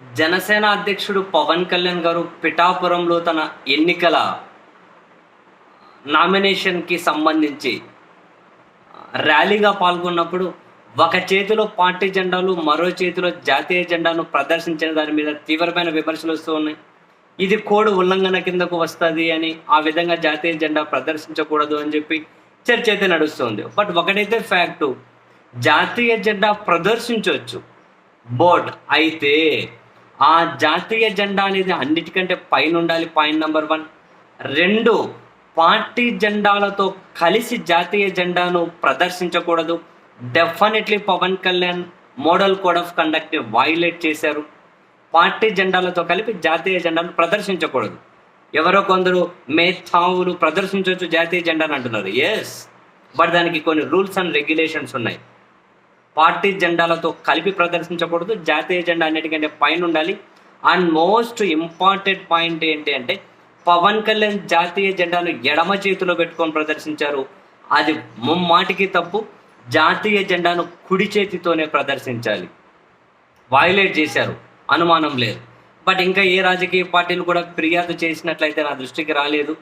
జనసేన అధ్యక్షుడు పవన్ కళ్యాణ్ గారు పిఠాపురంలో తన ఎన్నికల నామినేషన్కి సంబంధించి ర్యాలీగా పాల్గొన్నప్పుడు ఒక చేతిలో పార్టీ జెండాలు మరో చేతిలో జాతీయ జెండాను ప్రదర్శించిన దాని మీద తీవ్రమైన విమర్శలు వస్తూ ఉన్నాయి. ఇది కోడ్ ఉల్లంఘన కిందకు వస్తుంది అని ఆ విధంగా జాతీయ జెండా ప్రదర్శించకూడదు అని చెప్పి చర్చ అయితే నడుస్తుంది. బట్ ఒకటైతే ఫ్యాక్టు జాతీయ జెండా ప్రదర్శించవచ్చు బోట్ అయితే ఆ జాతీయ జెండా అనేది అన్నిటికంటే పైన ఉండాలి పాయింట్ నెంబర్ వన్ రెండు పార్టీ జెండాలతో కలిసి జాతీయ జెండాను ప్రదర్శించకూడదు. Definitely Pawan Kalyan model code of conduct violate చేశారు. పార్టీ జెండాలతో కలిపి జాతీయ జెండాను ప్రదర్శించకూడదు. ఎవరో కొందరు మేధావులు ప్రదర్శించవచ్చు జాతీయ జెండాను అంటున్నారు. ఎస్ బట్ దానికి కొన్ని రూల్స్ అండ్ రెగ్యులేషన్స్ ఉన్నాయి. పార్టీ జెండాలతో కలిపి ప్రదర్శించకూడదు. జాతీయ జెండా అన్నిటికంటే పైన ఉండాలి. అండ్ మోస్ట్ ఇంపార్టెంట్ పాయింట్ ఏంటి అంటే పవన్ కళ్యాణ్ జాతీయ జెండాను ఎడమ చేతిలో పెట్టుకొని ప్రదర్శించారు. అది ముమ్మాటికి తప్పు. జాతీయ జెండాను కుడి చేతితోనే ప్రదర్శించాలి. వైలేట్ చేశారు. అనుమానం లేదు. బట్ ఇంకా ఏ రాజకీయ పార్టీలు కూడా ఫిర్యాదు చేసినట్లయితే నా దృష్టికి రాలేదు.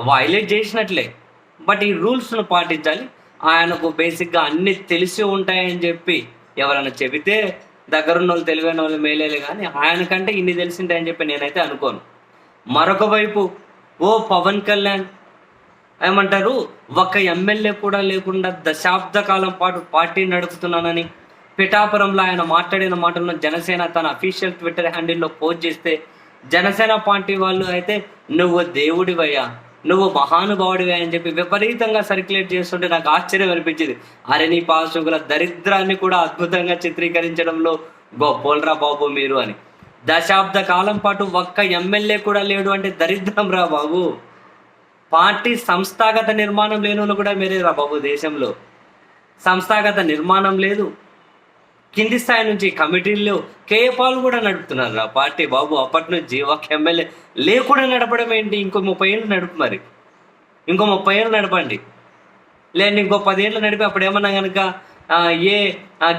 వైలేట్ చేసినట్లే. బట్ ఈ రూల్స్ను పాటించాలి. ఆయనకు బేసిక్గా అన్ని తెలిసి ఉంటాయని చెప్పి ఎవరైనా చెబితే దగ్గరున్న వాళ్ళు తెలివైన వాళ్ళు మేలేలే కానీ ఆయనకంటే ఇన్ని తెలిసింటాయని చెప్పి నేనైతే అనుకోను. మరొక వైపు ఓ పవన్ కళ్యాణ్ ఏమంటారు ఒక ఎమ్మెల్యే కూడా లేకుండా దశాబ్ద కాలం పాటు పార్టీ నడుపుతున్నానని పిఠాపురంలో ఆయన మాట్లాడిన మాటలను జనసేన తన అఫీషియల్ ట్విట్టర్ హ్యాండిల్లో పోస్ట్ చేస్తే జనసేన పార్టీ వాళ్ళు అయితే నువ్వు దేవుడివయ్యా నువ్వు మహానుభావుడివే అని చెప్పి విపరీతంగా సర్క్యులేట్ చేస్తుంటే నాకు ఆశ్చర్యం అనిపించింది. అరే నీ దరిద్రాన్ని కూడా అద్భుతంగా చిత్రీకరించడంలో గొప్పోలరా బాబు మీరు అని. దశాబ్ద కాలం పాటు ఒక్క ఎమ్మెల్యే కూడా లేడు అంటే దరిద్రం రా బాబు. పార్టీ సంస్థాగత నిర్మాణం లేని వాళ్ళు కూడా మీరే రా బాబు దేశంలో. సంస్థాగత నిర్మాణం లేదు. కింది స్థాయి నుంచి కమిటీల్లో కేపాలు కూడా నడుపుతున్నారు. రా పార్టీ బాబు అప్పటి నుంచి ఒక ఎమ్మెల్యే లేకుండా నడపడం ఏంటి? ఇంకో ముప్పై ఏళ్ళు నడుపు మరి. ఇంకో ముప్పై ఏళ్ళు నడపండి. లేదంటే ఇంకో పదేళ్ళు నడిపి అప్పుడు ఏమన్నా కనుక ఏ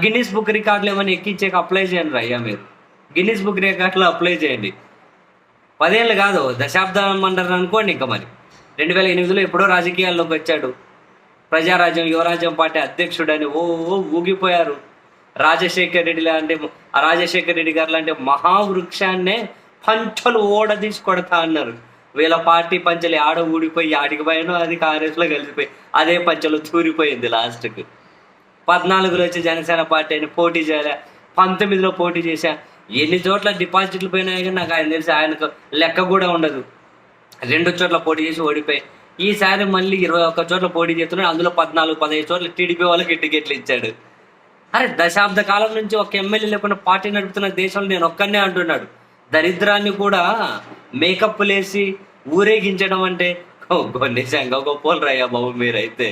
గిన్నిస్ బుక్ రికార్డులు ఏమైనా ఎక్కించాక అప్లై చేయండి అయ్యా మీరు. గిన్నిస్ బుక్ రికార్డులో అప్లై చేయండి. పదేళ్ళు కాదు దశాబ్దం అంటారు అనుకోండి ఇంకా మరి. రెండు వేల ఎనిమిదిలో ఎప్పుడో రాజకీయాల్లోకి వచ్చాడు. ప్రజారాజ్యం యువరాజ్యం పార్టీ అధ్యక్షుడని ఓ ఓ ఊగిపోయారు. రాజశేఖర్ రెడ్డి లాంటి రాజశేఖర్ రెడ్డి గారు లాంటి మహావృక్షాన్నే పంచలు ఓడదీసి కొడతా అన్నారు. వీళ్ళ పార్టీ పంచలు ఆడ ఊడిపోయి ఆడికి పోయాను అది కాంగ్రెస్లో కలిసిపోయి అదే పంచలు తూరిపోయింది లాస్ట్కి. పద్నాలుగులో వచ్చి జనసేన పార్టీ అని పోటీ చేయలే? పంతొమ్మిదిలో పోటీ చేశా? ఎన్ని చోట్ల డిపాజిట్లు పోయినాయి కానీ నాకు ఆయన తెలిసి ఆయనకు లెక్క కూడా ఉండదు. రెండు చోట్ల పోటీ చేసి ఓడిపోయి ఈసారి మళ్ళీ ఇరవై ఒక్క చోట్ల పోటీ చేస్తున్నాడు. అందులో పద్నాలుగు పదహైదు చోట్ల టీడీపీ వాళ్ళకి టికెట్లు ఇచ్చాడు. అరే దశాబ్ద కాలం నుంచి ఒక ఎమ్మెల్యే లేకుండా పార్టీ నడుపుతున్న దేశంలో నేను ఒక్కనే అంటున్నాడు. దరిద్రాన్ని కూడా మేకప్ లేసి ఊరేగించడం అంటే ఓ, నిజంగా గొప్పలు రాయ్యా బాబు మీరైతే.